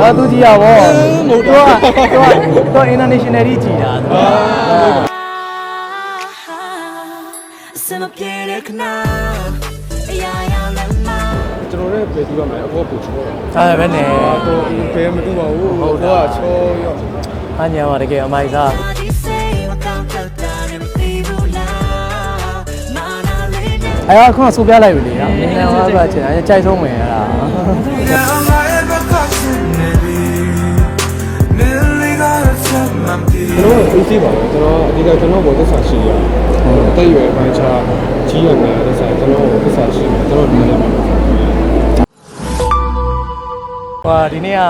အာသူကြည့်ရဗောမဟုတ်တော့တော့တော့ international ကြီးကြည်တာသူကစမပြေတဲ့ခဏအရာရာလည်းမကျွန်တော်လည်းပဲတူရမယ်အကောပူချောတာအဲပဲနဲ့တော့ဘယ်မတူပါဘူးဟိုတော့ချောရောအညာပါတကယ်အမိုက်စားဒီစိတ်မကောင်းတော့တာနဲ့မသိဘူးလားမာနာလေးနဲ့အဲအခုကစူပြလိုက်ပြီလေနော်နင်းနေဟောကချင်အဲကြိုက်ဆုံးဝင်ရတာ ကျွန်တော်အေးစီးပါပဲကျွန်တော်အဓိကကျွန်တော်ဘောသစ္စာရှိရတက်ရွယ်ပိုင်းခြားကြီးရမယ်သစ္စာကျွန်တော်သစ္စာရှိမယ်ကျွန်တော်ဒီနေ့မှာဟိုဒီနေ့က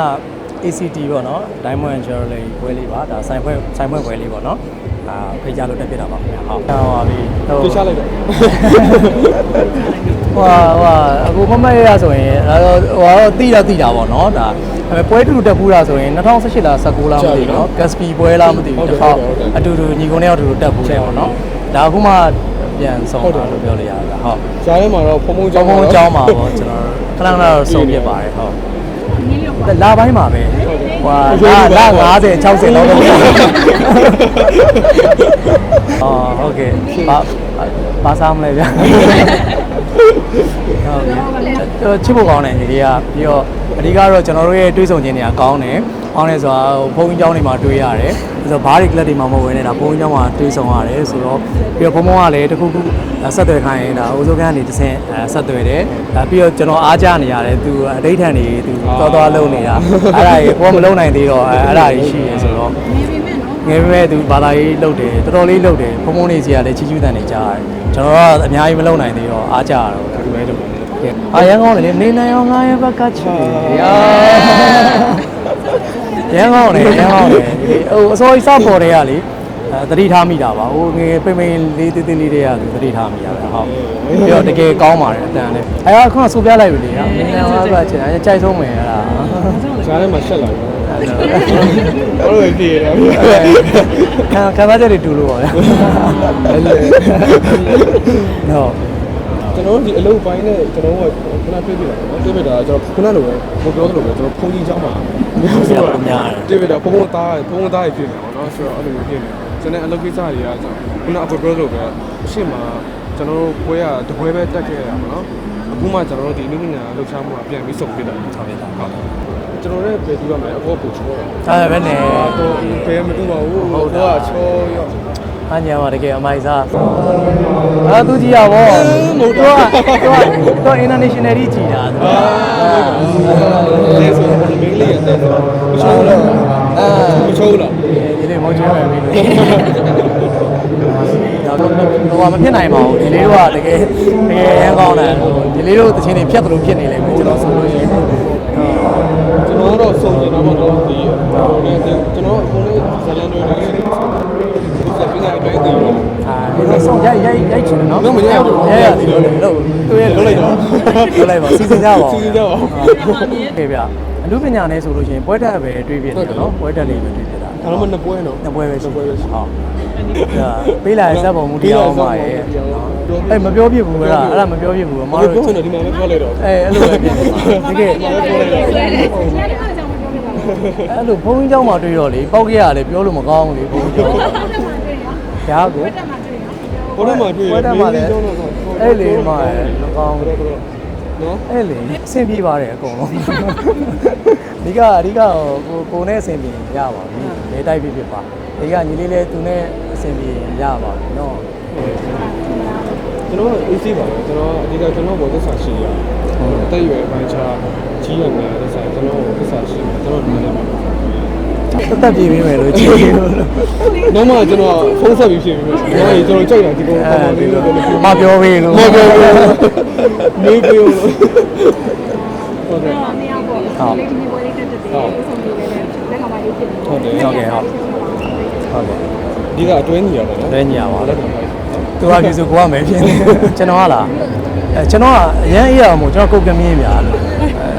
ACT ပေါ့နော် Diamond and Jewelry ပွဲလေးပါဒါဆိုင်ပွဲဆိုင်ပွဲပွဲလေးပေါ့နော်အာဖိတ်ကြားလို့တက်ပြတာပါခင်ဗျာဟုတ်ဟောပါပြီဟိုပြချလိုက်တော့ဟွာဟွာအခုမမရရဆိုရင်ဒါတော့ဟိုတော့တိတာတိတာပေါ့နော်ဒါ ဒါပေမဲ့ပွဲတူတူတက်ဘူးလားဆိုရင်2018လား19လားမသိဘူးနော် Gaspi ပွဲလားမသိဘူးတစ်ခါအတူတူညီကုန်းတယောက်တူတူတက်ဘူးတယ်ပေါ့နော်ဒါအခုမှပြန်ဆုံးတာလို့ပြောလို့ရတာဟုတ်ဈာထဲမှာတော့ဖုံဖုံကျောကျောင်းင်းဘုံကျောင်းမှာပေါ့ကျွန်တော်ခဏခဏတော့ဆုံးပြပါတယ်ဟုတ်လာပိုင်းမှာပဲဟွာလာလာ90 60လောက်တော့အော်ဟုတ်ကဲ့ဘာဘာစားမလဲဗျာဟုတ်ကဲ့ချစ်ဖို့ကောင်းတယ်ညီလေးကပြီးတော့ အဓိကတော့ကျွန်တော်တို့ရဲ့တွေးဆုံခြင်းတွေကကောင်းတယ်ကောင်းတယ်ဆိုတာဘုန်းကြီးကျောင်းတွေမှာတွေးရတယ်ဆိုတော့ဘားတွေကလပ်တွေမှာမဝင်နေတာဘုန်းကြီးကျောင်းမှာတွေးဆုံရတယ်ဆိုတော့ပြီးတော့ဘုံဘုံကလည်းတခုခုဆက်သွယ်ခိုင်းရင်ဒါအိုးစိုးကန်းနေတစ်ဆင့်ဆက်သွယ်တယ်ဒါပြီးတော့ကျွန်တော်အားကြနေရတယ်သူအဋိဌာန်နေသူသွားသွားလုံနေတာအဲ့ဒါကြီးကိုကမလုံနိုင်သေးတော့အဲ့ဒါကြီးရှိရဆိုတော့ငယ်ပေမဲ့သူဘာသာရေးလုပ်တယ်တော်တော်လေးလုပ်တယ်ဖုံဖုံလေးစီကလည်းချီချူးတန်နေကြရတယ်ကျွန်တော်ကအများကြီးမလုပ်နိုင်သေးတော့အားကြရတော့ဒီလိုပဲလုပ် တယ်အာရန်ကောင်းတယ်နေနိုင်အောင်ငါရဲ့ဘက်ကချီရာရန်ကောင်းတယ်ရန်ကောင်းတယ်ဟိုအစောကြီးစပေါ်တွေကလေအဲတတိထားမိတာပါဟိုငယ်ပိမ့်ပိမ့်လေးတင်းတင်းလေးတွေကသူတတိထားမိရတာဟုတ်ပြီးတော့တကယ်ကောင်းပါတယ်အတန်လည်းအဲအခုကစူပြလိုက်ပြီလေနော်နေနိုင်အောင်ဘက်ကချင်အဲကြိုက်ဆုံးမယ်အဲ့ဒါဈာထဲမှာရှက်လာတယ်တော်တော်ကြည့်ရတယ်ခံခံစားချက်တွေတူလို့ပါဗျာဟုတ် ကျွန်တော်ဒီအလုပ်ပိုင်းနဲ့ကျွန်တော်ကခဏပြေးပြတာနော်ပြေးပြတာကျွန်တော်ခုနလိုပဲဘပြောသလိုပဲကျွန်တော်ဖုန်းကြီးเจ้าမှာပြေးပြတာဖုန်းဖုန်းသားဖုန်းသားကြီးဖြစ်နေပါတော့ဆိုတော့အဲ့လိုဖြစ်နေကျွန်တော်အလုပ်ကိစ္စတွေကကျွန်တော်ခုနအပြောသလိုပဲအရှိမကျွန်တော်တို့ပွဲရတပွဲပဲတက်ခဲ့ရတာပေါ့နော်အခုမှကျွန်တော်တို့ဒီနည်းနည်းလှုပ်ရှားမှုကပြန်ပြီးစုံပြတာ ဟုတ်ပြီလားဟုတ် ကျွန်တော်လည်းပဲတူရမယ်အကောပူချောတာ အဲပဲနဲ့ တော့ဘယ်မတူပါဘူးဟိုတော့ချောရော အညာပါတကယ်အမိုက်စားအာသူကြည့်ရဗောမဟုတ်တော့တော့တော့ international ကြီးကြည်တာသူကလဲဆိုတော့မင်းလေးရဲ့တဲ့ဆိုမချောလားအာမချောလားဒီလေးမောင်းချမယ်မင်းတို့တော့မဖြစ်နိုင်ပါဘူးဒီလေးတို့ကတကယ်တကယ်ရမ်းကောင်းတယ်ဒီလေးတို့တချင်းတွေဖြတ်သလိုဖြစ်နေလိမ့်မယ်ကျွန်တော်ဆိုလို့ရှိရင်ကျွန်တော်တော့စုံနေတာပေါ့တော့ဒီကျွန်တော်အခုလေးဇလန်တွေလေးဒီစ ပင်းကအတိုင်းတည်တယ် အာဒီဆောင်ရိုက်ရိုက်ရိုက်ချင်တယ်နော် တော့မရဘူး ရဲရတယ်လို့လို့သူရဲ့လုံးလိုက်တော့လုံးလိုက်ပါစီစဉ်ကြပါ စီစဉ်ကြပါ ကဲဗျအမှုပညာနဲ့ဆိုလို့ရှိရင်ပွဲတက်ပဲတွေးပြတယ်နော်ပွဲတက်လေးပဲတွေးပြတာ ဒါတော့မနှစ်ပွဲနော် နှစ်ပွဲပဲရှိ နှစ်ပွဲပဲရှိ ဟုတ်ဒါပေးလာတဲ့ဇက်ပုံမူတရားအောင်ပါရဲ့အဲ့မပြောပြဘူးကွာအဲ့ဒါမပြောပြဘူးမ မ တို့ ပြောနေဒီမှာပဲပြောလိုက်တော့ အဲအဲ့လိုပဲဖြစ်နေတကယ် ပြောလိုက်တော့ အဲ့လိုဘုန်းကြီးเจ้าမှာတွေ့တော့လေပောက်ကြရလေပြောလို့မကောင်းဘူးလေဘုန်းကြီးเจ้า ဓာတ်ကိုဘုရားမှာတွေ့ပွဲတက်မှာလည်းအဲ့လေမှာမကောင်းဘူးနော်အဲ့လေအဆင်ပြေပါတယ်အကုန်လုံးဒီကအဓိကကိုကိုနဲ့အဆင်ပြေရပါပြီလေတိုက်ပြဖြစ်ပါဒီကညီလေးလေးသူနဲ့အဆင်ပြေရပါပြီနော်ကျွန်တော်အေးစီးပါကျွန်တော်အဓိကကျွန်တော်ဘောသစ္စာရှိရတက်ရွယ်ပိုင်းခြားကြီးရမယ်သစ္စာကျွန်တော်သစ္စာရှိတယ်ကျွန်တော်ဒီနေ့မှာ တက်တက်ပြေးပေးမယ်လို့ကြည့်လို့နောက်မှကျွန်တော်ဖုန်းဆက်ပြီးဖြစ်ပြီးတော့ကျွန်တော်ကြိုက်တာဒီကောင်အဲကောင်းဒီလေးလိုလို့ပြောမပြောပေးလို့မပြောဘူးမေးပြောလို့ဟုတ်တယ်မရပေါ့လေဒီနေ့ပွဲလေးတက်တက်တယ်ဆုံးပြီးလည်းလက်ခါမှရေးဖြစ်တယ်ဟုတ်တယ်ဟုတ်ကဲ့ဟုတ်ဟုတ်ကဲ့ဒီကအတွင်းကြီးရပါတော့တွဲညီရပါလက်ဘူးခံပါသူကပြည်စုကိုကမယ်ဖြစ်နေကျွန်တော်ကလားအဲကျွန်တော်ကအရန်အေးရအောင်မို့ကျွန်တော်ကုတ်ကမင်းပြာလို့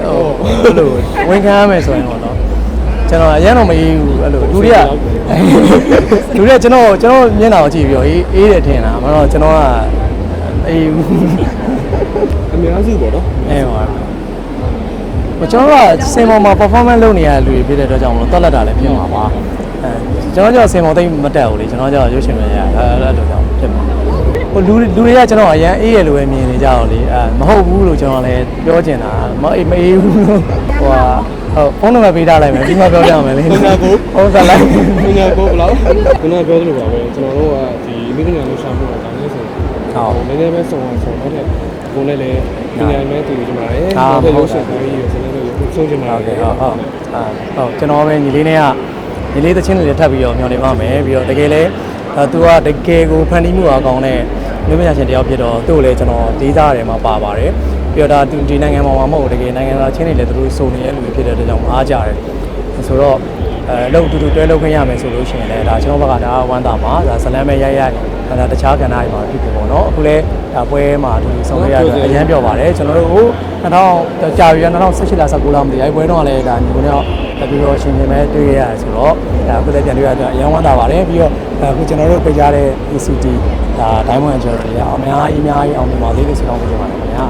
ဟိုအဲ့လိုဝင်ခံရမယ်ဆိုရင်တော့နော် ကျွန်တော်အရန်တော့မအေးဘူးအဲ့လိုလူတွေကလူတွေကကျွန်တော်ကျွန်တော်မျက်နှာကိုကြည့်ပြီးတော့အေးအေးတယ်ထင်တာမတော့ကျွန်တော်ကအေးဘူးအများစုပေါ့နော်အဲပါဟိုကျွန်တော်ကစင်ပေါ်မှာ performance လုပ်နေရတဲ့လူတွေဖြစ်တဲ့အတွက်ကြောင့်မလို့တက်လက်တာလည်းဖြစ်မှာပါအဲကျွန်တော်ကြောင့်စင်ပေါ်သိမ့်မတက်ဘူးလေကျွန်တော်ကြောင့်ရုပ်ရှင်ပဲရအဲအဲ့လိုကြောင့်ဖြစ်မှာဟိုလူလူတွေကကျွန်တော်အရန်အေးရလို့ပဲမြင်နေကြတော့လေအဲမဟုတ်ဘူးလို့ကျွန်တော်လည်းပြောချင်တာမအေးမအေးဘူးလို့ဟိုဟာ ဟုတ်ဖုန်းနံပါတ်ပေးထားလိုက်မယ်ဒီမှာပြောပြမယ်လေခုနကကိုဟုတ်ကဲ့လားခုနကကိုဘယ်လောက်ခုနကပြောသလိုပါပဲကျွန်တော်တို့ကဒီမိခင်ညာလို့ရှာဖို့တာဒါလည်းဆိုဟုတ်နည်းနည်းပဲစုံအောင်ဆိုတော့တဲ့ကိုလည်းလည်းပညာရေးတည်ကြမှာလေအာတဲ့ဟုရုတ်ပ်ကဲ့ရှင်ပိုင်းရယ်စနေလို့ဆုံးချင်ပါဟုတ်ကဲ့ဟုတ်ဟုတ်အာဟုတ်ကျွန်တော်ပဲညီလေးနဲ့ကညီလေးသချင်းတွေလည်းထပ်ပြီးတော့မျှော်နေပါမယ်ပြီးတော့တကယ်လဲ အဲသူကတကယ်ကိုဖန်တီးမှုအကောင်နဲ့လူမညာရှင်တယောက်ဖြစ်တော့သူ့ကိုလည်းကျွန်တော်ဒေးသားတယ်မှာပါပါတယ်ပြီးတော့ဒါသူဒီနိုင်ငံမှာမဟုတ်တကယ်နိုင်ငံသားချင်းတွေလည်းသူတို့စုံနေတဲ့လူတွေဖြစ်တဲ့အတွက်ကြောင့်အားကြတယ်ဆိုတော့ အဲလုံတူတူတွဲလုပ်ခွင့်ရမယ်ဆိုလို့ရှိရင်လည်းဒါကျွန်တော်ဘက်ကဒါဝမ်းသာမှာဒါဇလန်းပဲရိုက်ရိုက်ဒါတခြားကဏ္ဍတွေမှာဖြစ်ဖြစ်ပေါ့နော်အခုလဲဒါပွဲမှာဒီဆောင်ရွက်ရတော့အရင်ပြောပါတယ်ကျွန်တော်တို့ဟို2000ကြာပြီ2018လား19လားမသိဘူးအဲပွဲတော့လည်းဒါညီကိုနဲ့တပြီးတော့ရှင်ရှင်ပဲတွေ့ရရတယ်ဆိုတော့ဒါအခုလည်းပြန်တွေ့ရတော့အရင်ဝမ်းသာပါတယ်ပြီးတော့အခုကျွန်တော်တို့ပြကြတဲ့ ACT ဒါ Diamond Angel တွေအောင်အများကြီးအများကြီးအောင်မြင်ပါသေးလို့ဆုတောင်းပေးချင်ပါတယ်ခင်ဗျာ